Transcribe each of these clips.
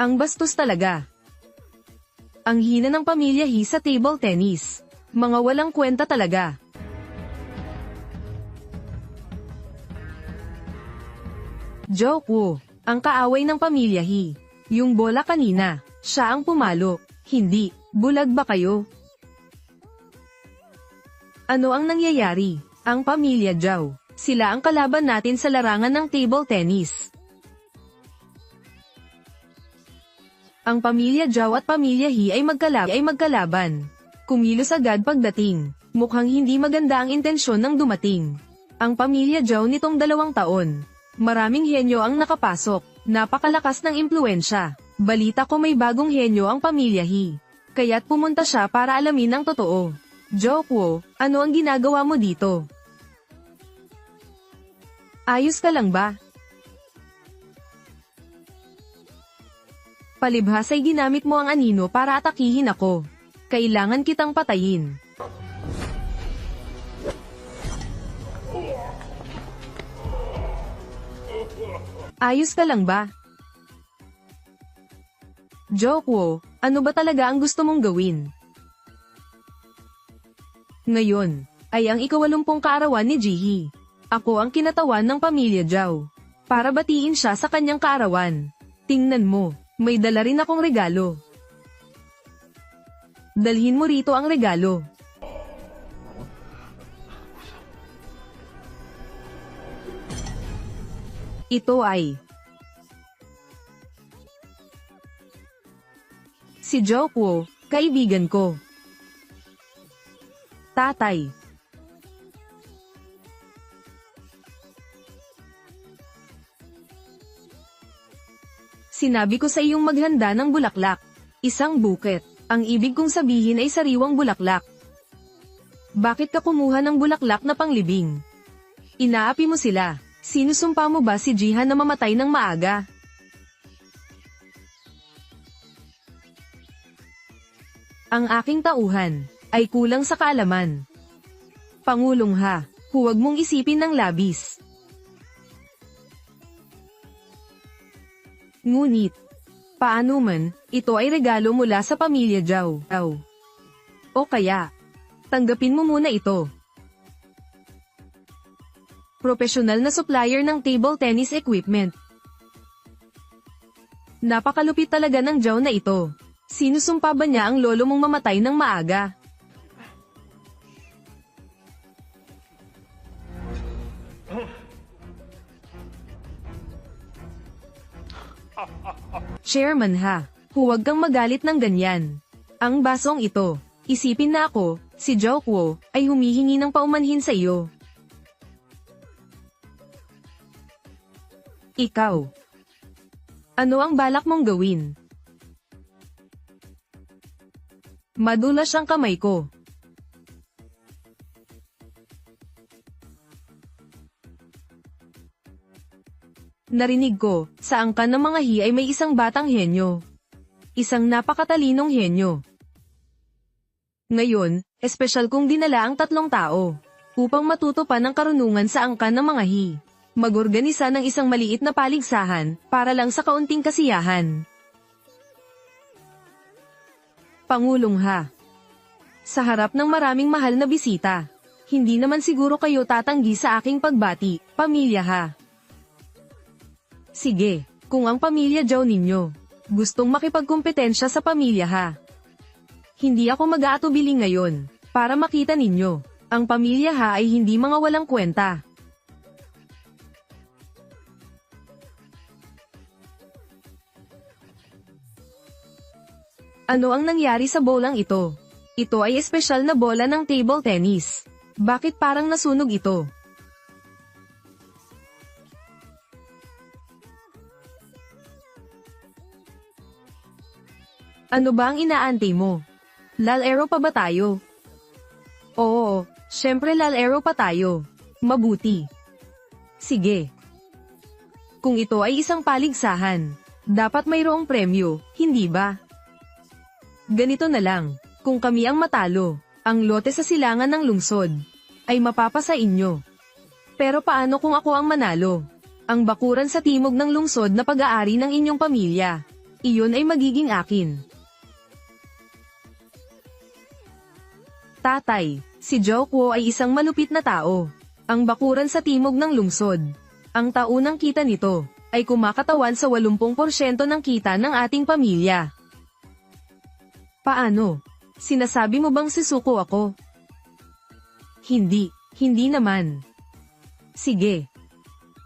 Ang bastos talaga. Ang hina ng pamilya He sa table tennis. Mga walang kwenta talaga. Joke Woo, ang kaaway ng pamilya He. Yung bola kanina, siya ang pumalo. Hindi, bulag ba kayo? Ano ang nangyayari? Ang pamilya Zhao. Sila ang kalaban natin sa larangan ng table tennis. Ang pamilya Zhao at pamilya He ay, magkalab ay magkalaban. Kumilos agad pagdating. Mukhang hindi maganda ang intensyon ng dumating. Ang pamilya Zhao nitong dalawang taon. Maraming henyo ang nakapasok. Napakalakas ng impluensya. Balita ko may bagong henyo ang pamilya He. Kaya't pumunta siya para alamin ang totoo. Jokwo, ano ang ginagawa mo dito? Ayos ka lang ba? Palibhas ay ginamit mo ang anino para atakihin ako. Kailangan kitang patayin. Ayos ka lang ba? Jokwo, ano ba talaga ang gusto mong gawin? Ngayon, ay ang ikawalumpong kaarawan ni Jihi. Ako ang kinatawan ng pamilya Zhao. Para batiin siya sa kanyang kaarawan. Tingnan mo, may dala rin akong regalo. Dalhin mo rito ang regalo. Ito ay Si Jokwo, kaibigan ko. Tatay. Sinabi ko sa iyong maghanda ng bulaklak. Isang buket. Ang ibig kong sabihin ay sariwang bulaklak. Bakit ka kumuha ng bulaklak na panglibing? Inaapi mo sila. Sinusumpa mo ba si Jihan na mamatay ng maaga? Ang aking tauhan ay kulang sa kaalaman. Pangulong ha, huwag mong isipin ng labis. Ngunit, paano man, ito ay regalo mula sa pamilya Zhao. O kaya, tanggapin mo muna ito. Profesional na supplier ng table tennis equipment. Napakalupit talaga ng Zhao na ito. Sinusumpa ba niya ang lolo mong mamatay ng maaga? Chairman ha, huwag kang magalit ng ganyan. Ang basong ito, isipin na ako, si Jokwo, ay humihingi ng paumanhin sa iyo. Ikaw. Ano ang balak mong gawin? Madulas ang kamay ko. Narinig ko, sa angkan ng mga hi ay may isang batang henyo. Isang napakatalinong henyo. Ngayon, espesyal kong dinala ang tatlong tao, upang matuto pa ng karunungan sa angkan ng mga hi. Magorganisa ng isang maliit na paligsahan, para lang sa kaunting kasiyahan. Pangulong ha. Sa harap ng maraming mahal na bisita, hindi naman siguro kayo tatanggi sa aking pagbati, pamilya ha. Sige, kung ang pamilya Joe ninyo, gustong makipagkumpetensya sa pamilya ha. Hindi ako mag-aatubili ngayon, para makita ninyo, ang pamilya ha ay hindi mga walang kwenta. Ano ang nangyari sa bolang ito? Ito ay espesyal na bola ng table tennis. Bakit parang nasunog ito? Ano ba ang inaantay mo? Lalero pa ba tayo? Oo, syempre lalero pa tayo. Mabuti. Sige. Kung ito ay isang paligsahan, dapat mayroong premyo, hindi ba? Ganito na lang, kung kami ang matalo, ang lote sa silangan ng lungsod, ay mapapasa inyo. Pero paano kung ako ang manalo? Ang bakuran sa timog ng lungsod na pag-aari ng inyong pamilya. iyon ay magiging akin. Tatay, si Joe Kuo ay isang malupit na tao. Ang bakuran sa timog ng lungsod. Ang taunang kita nito ay kumakatawan sa 80% ng kita ng ating pamilya. Paano? Sinasabi mo bang sisuko ako? Hindi, hindi naman. Sige.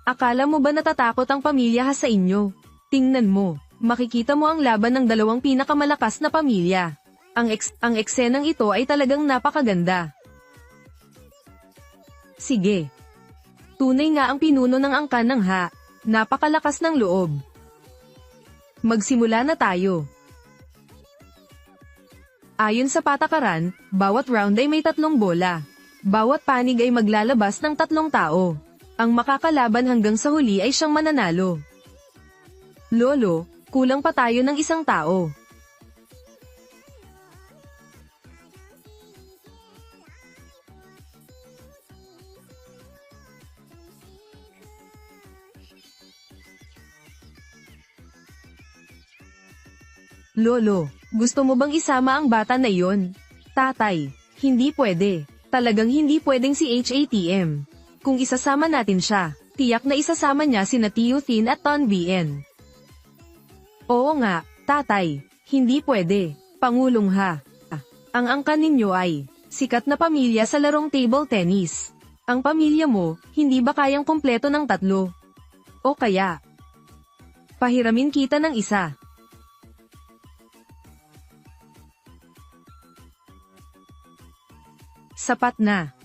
Akala mo ba natatakot ang pamilya ha sa inyo? Tingnan mo, makikita mo ang laban ng dalawang pinakamalakas na pamilya. Ang, eks ang eksenang ito ay talagang napakaganda. Sige. Tunay nga ang pinuno ng angkan ng ha. Napakalakas ng loob. Magsimula na tayo. Ayon sa patakaran, bawat round ay may tatlong bola. Bawat panig ay maglalabas ng tatlong tao. Ang makakalaban hanggang sa huli ay siyang mananalo. Lolo, kulang pa tayo ng isang tao. Lolo, gusto mo bang isama ang bata na iyon? Tatay, hindi pwede. Talagang hindi pwedeng si HATM. Kung isasama natin siya, tiyak na isasama niya si Tio Thin at Ton VN. Oo nga, tatay, hindi pwede. Pangulong ha. Ah, ang angkan ninyo ay, sikat na pamilya sa larong table tennis. Ang pamilya mo, hindi ba kayang kompleto ng tatlo? O kaya, pahiramin kita ng isa. Sapat na.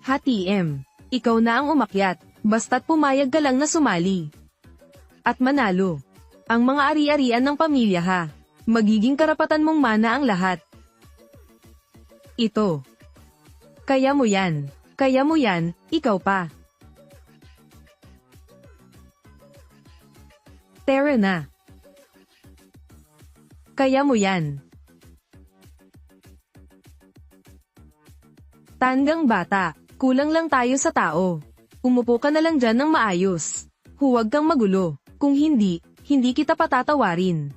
Hati M, ikaw na ang umakyat, basta't pumayag ka lang na sumali. At manalo. Ang mga ari-arian ng pamilya ha. Magiging karapatan mong mana ang lahat. Ito. Kaya mo yan. Kaya mo yan, ikaw pa. Tara na. Kaya mo yan. Tandang bata, kulang lang tayo sa tao. Umupo ka na lang dyan ng maayos. Huwag kang magulo. Kung hindi, hindi kita patatawarin.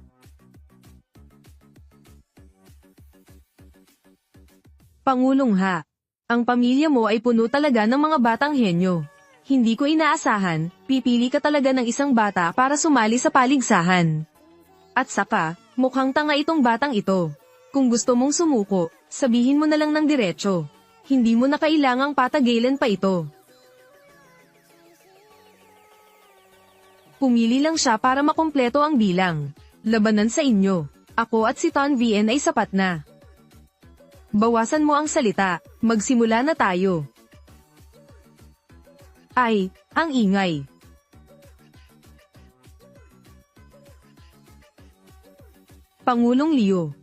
Pangulong ha. Ang pamilya mo ay puno talaga ng mga batang henyo. Hindi ko inaasahan, pipili ka talaga ng isang bata para sumali sa paligsahan. At saka, mukhang tanga itong batang ito. Kung gusto mong sumuko, sabihin mo na lang ng diretso. Hindi mo na kailangang patagilan pa ito. Pumili lang siya para makompleto ang bilang. Labanan sa inyo. Ako at si Ton VN ay sapat na. Bawasan mo ang salita. Magsimula na tayo. Ay, ang ingay. Pangulong Leo.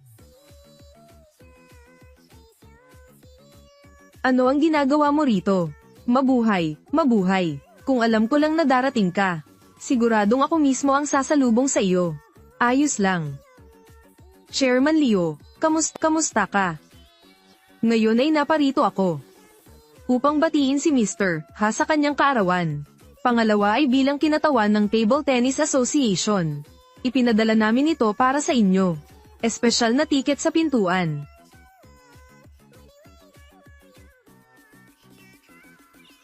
Ano ang ginagawa mo rito? Mabuhay, mabuhay. Kung alam ko lang na darating ka. Siguradong ako mismo ang sasalubong sa iyo. Ayos lang. Chairman Leo, kamusta, kamusta ka? Ngayon ay naparito ako. Upang batiin si Mr. Ha sa kanyang kaarawan. Pangalawa ay bilang kinatawan ng Table Tennis Association. Ipinadala namin ito para sa inyo. Espesyal na tiket sa pintuan.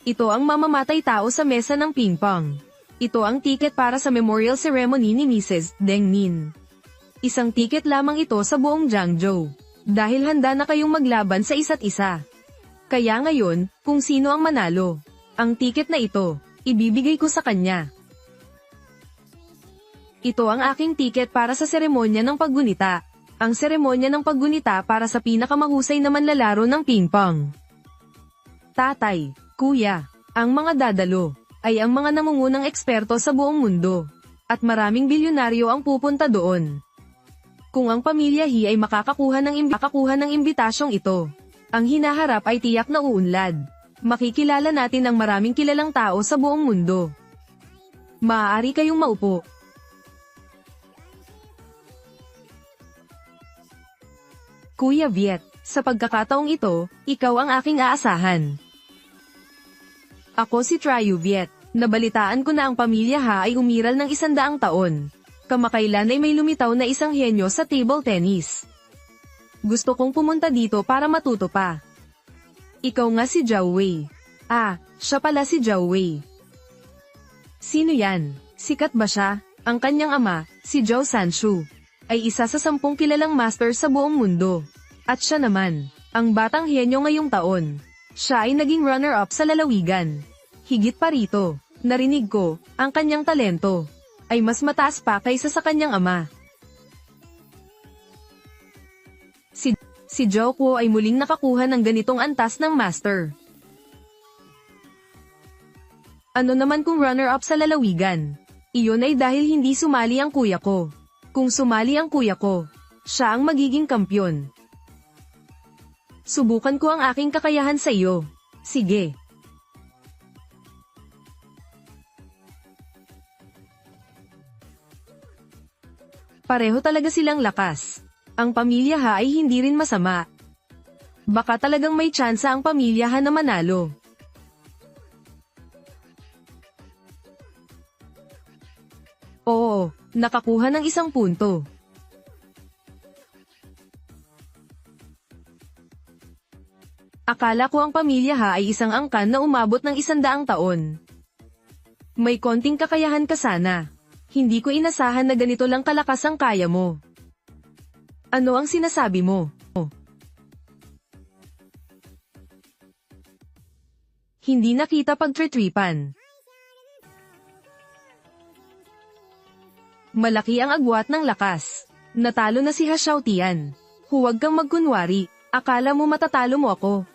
Ito ang mamamatay tao sa mesa ng ping-pong. Ito ang tiket para sa memorial ceremony ni Mrs. Deng Min. Isang tiket lamang ito sa buong Jiangzhou. Dahil handa na kayong maglaban sa isa't isa. Kaya ngayon, kung sino ang manalo, ang tiket na ito, ibibigay ko sa kanya. Ito ang aking tiket para sa seremonya ng paggunita. Ang seremonya ng paggunita para sa pinakamahusay na manlalaro ng ping-pong. Tatay, Kuya, ang mga dadalo ay ang mga namungunang eksperto sa buong mundo. At maraming bilyonaryo ang pupunta doon. Kung ang pamilya Hi ay makakakuha ng, imbi- makakakuha ng imbitasyong ito, ang hinaharap ay tiyak na uunlad. Makikilala natin ang maraming kilalang tao sa buong mundo. Maaari kayong maupo. Kuya Viet, sa pagkakataong ito, ikaw ang aking aasahan. Ako si Triu Viet. Nabalitaan ko na ang pamilya Ha ay umiral ng isandaang taon. Kamakailan ay may lumitaw na isang henyo sa table tennis. Gusto kong pumunta dito para matuto pa. Ikaw nga si Zhao Wei. Ah, siya pala si Zhao Wei. Sino yan? Sikat ba siya? Ang kanyang ama, si Zhao Sanshu, ay isa sa sampung kilalang master sa buong mundo. At siya naman, ang batang henyo ngayong taon. Siya ay naging runner-up sa lalawigan. Higit pa rito, narinig ko, ang kanyang talento ay mas mataas pa kaysa sa kanyang ama. Si, si Kuo ay muling nakakuha ng ganitong antas ng master. Ano naman kung runner-up sa lalawigan? Iyon ay dahil hindi sumali ang kuya ko. Kung sumali ang kuya ko, siya ang magiging kampyon. Subukan ko ang aking kakayahan sa iyo. Sige. Pareho talaga silang lakas. Ang pamilya Ha ay hindi rin masama. Baka talagang may tsansa ang pamilya Ha na manalo. Oo, nakakuha ng isang punto. Akala ko ang pamilya Ha ay isang angkan na umabot ng isandaang taon. May konting kakayahan ka sana. Hindi ko inasahan na ganito lang kalakas ang kaya mo. Ano ang sinasabi mo? Oh. Hindi nakita pagtritripan. Malaki ang agwat ng lakas. Natalo na si Hashautian. Huwag kang magkunwari. Akala mo matatalo mo ako.